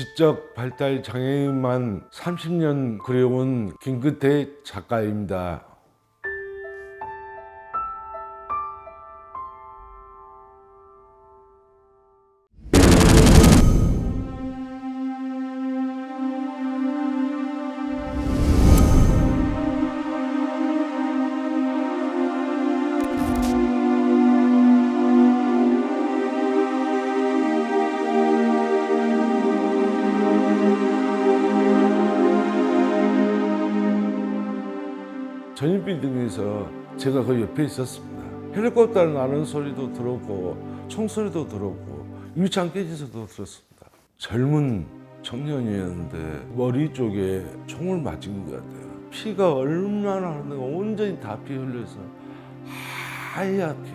지적 발달 장애인만 30년 그려온 김근태 작가입니다. 전입 빌딩에서 제가 그 옆에 있었습니다. 헬리콥터 나는 소리도 들었고 총소리도 들었고 유리창 소리도 들었습니다. 젊은 청년이었는데 머리 쪽에 총을 맞은 것 같아요. 피가 얼마나 흐르는가 온전히 다 피 흘려서 하얗게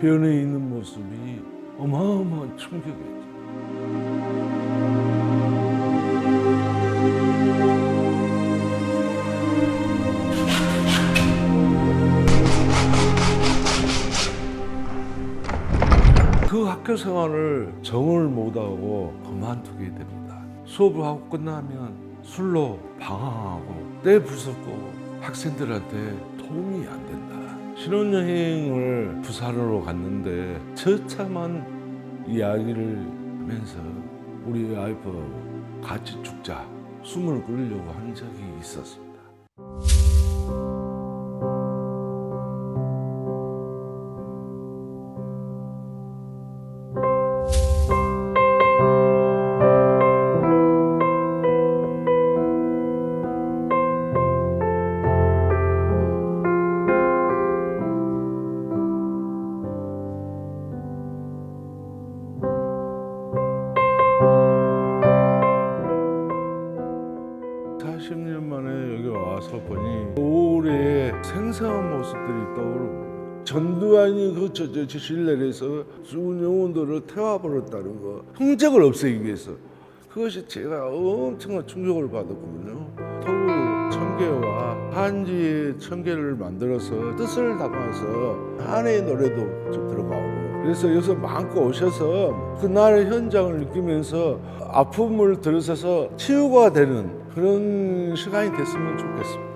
변해 있는 모습이 어마어마한 충격이었죠. 학교 생활을 정을 못하고 그만두게 됩니다. 수업을 하고 끝나면 술로 방황하고 때 부쉈고 학생들한테 도움이 안 된다. 신혼여행을 부산으로 갔는데 처참한 이야기를 하면서 우리 와이프하고 같이 죽자 숨을 끌려고 한 적이 있었습니다. 만에 여기 와서 보니 올해 생생한 모습들이 떠오릅니다. 전두환이 그 저, 저, 저 신뢰에서 죽은 영혼들을 태워버렸다는 거 흔적을 없애기 위해서 그것이 제가 엄청난 충격을 받았거든요. 서울 청계와 한지의 청계를 만들어서 뜻을 담아서 한의 노래도 좀 들어가고 그래서 여기서 마음껏 오셔서 그날 현장을 느끼면서 아픔을 들으셔서 치유가 되는 그런 시간이 됐으면 좋겠습니다.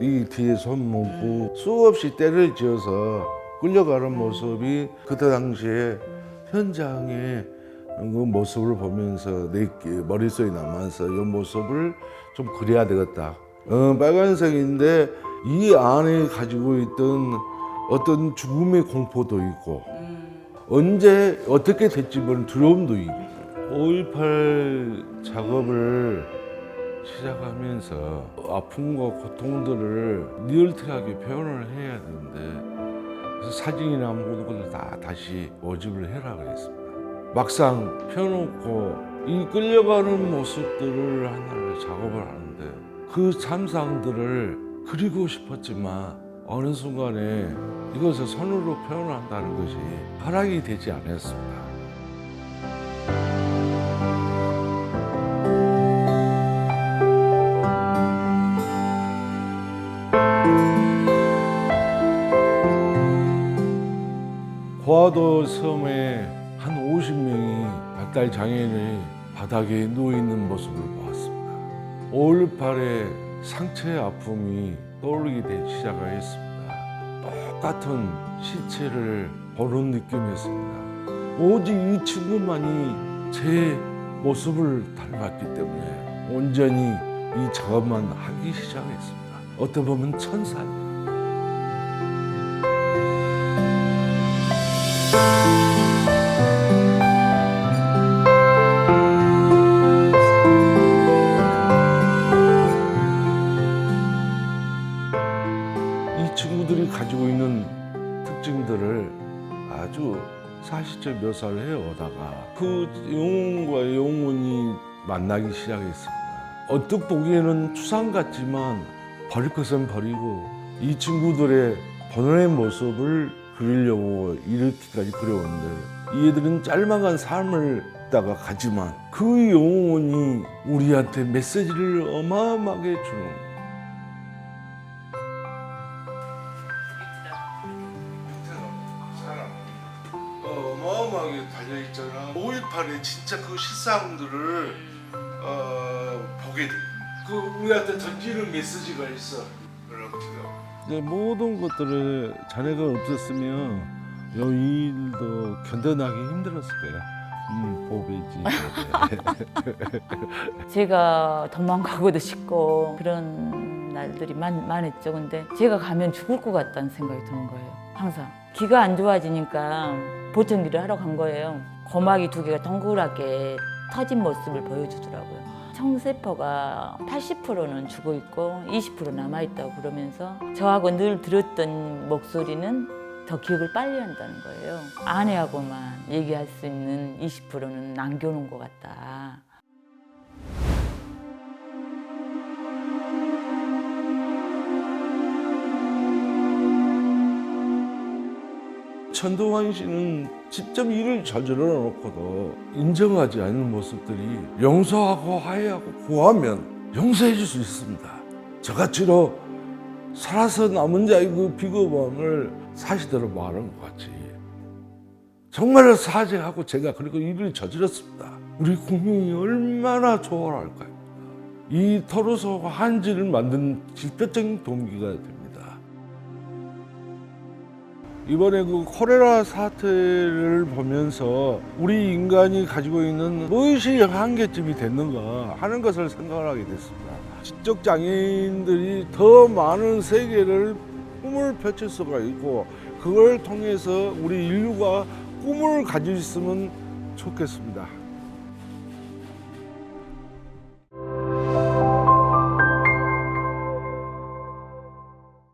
이 뒤에 손 묶고 수없이 때를 지어서 끌려가는 모습이 그때 당시에 현장의 그 모습을 보면서 내 머릿속에 남아서 이 모습을 좀 그려야 되겠다. 어, 빨간색인데 이 안에 가지고 있던 어떤 죽음의 공포도 있고 언제 어떻게 될지 모르는 두려움도 있고 5.18 작업을 시작하면서 아픔과 고통들을 리얼티하게 표현을 해야 되는데 그래서 사진이나 모든 것을 다 다시 모집을 해라 그랬습니다. 막상 펴놓고 이 끌려가는 모습들을 하나를 작업을 하는데 그 참상들을 그리고 싶었지만 어느 순간에 이것을 손으로 표현한다는 것이 허락이 되지 않았습니다. 고화도 섬에 한 50명이 발달 장애인이 바닥에 누워 있는 모습을 보았습니다. 5.18의 상처의 아픔이 떠오르게 되기 시작하였습니다. 똑같은 시체를 보는 느낌이었습니다. 오직 이 친구만이 제 모습을 닮았기 때문에 온전히 이 작업만 하기 시작했습니다. 어떻게 보면 천사입니다. 묘사를 해오다가 그 영혼과 영혼이 만나기 시작했습니다. 언뜻 보기에는 추상 같지만 버릴 것은 버리고 이 친구들의 본연의 모습을 그리려고 이렇게까지 그려오는데 이 애들은 짤막한 삶을 다가 가지만 그 영혼이 우리한테 메시지를 어마어마하게 주는 어마어마하게 달려 있잖아. 5.18의 진짜 그 실상들을 어, 보게 돼. 그 우리한테 던지는 메시지가 있어. 그렇거든. 이제 모든 것들을 자네가 없었으면 요 일도 견뎌나기 힘들었을 거야. 음, 보배지. 제가 도망가고도 싶고 그런 날들이 많, 많았죠. 근데 제가 가면 죽을 것 같다는 생각이 드는 거예요. 항상 귀가 안 좋아지니까 보청기를 하러 간 거예요. 고막이 두 개가 동그랗게 터진 모습을 보여주더라고요. 청세포가 80%는 죽어 있고 20% 남아 있다고 그러면서 저하고 늘 들었던 목소리는 더 기억을 빨리 한다는 거예요. 아내하고만 얘기할 수 있는 20%는 남겨놓은 것 같다. 천동환 씨는 직접 일을 저질러 놓고도 인정하지 않는 모습들이 용서하고 화해하고 구하면 용서해 줄 수 있습니다. 저같이로 살아서 남은 자의 그 비겁함을 사실대로 말한 것 같이 정말로 사죄하고 제가 그리고 일을 저질렀습니다. 우리 국민이 얼마나 좋아할까요? 이 토로소가 한지를 만든 직접적인 동기가 됩니다. 이번에 그 코레라 사태를 보면서 우리 인간이 가지고 있는 무엇이 한계점이 됐는가 하는 것을 생각을 하게 됐습니다. 지적 장애인들이 더 많은 세계를 꿈을 펼칠 수가 있고 그걸 통해서 우리 인류가 꿈을 가지고 있으면 좋겠습니다.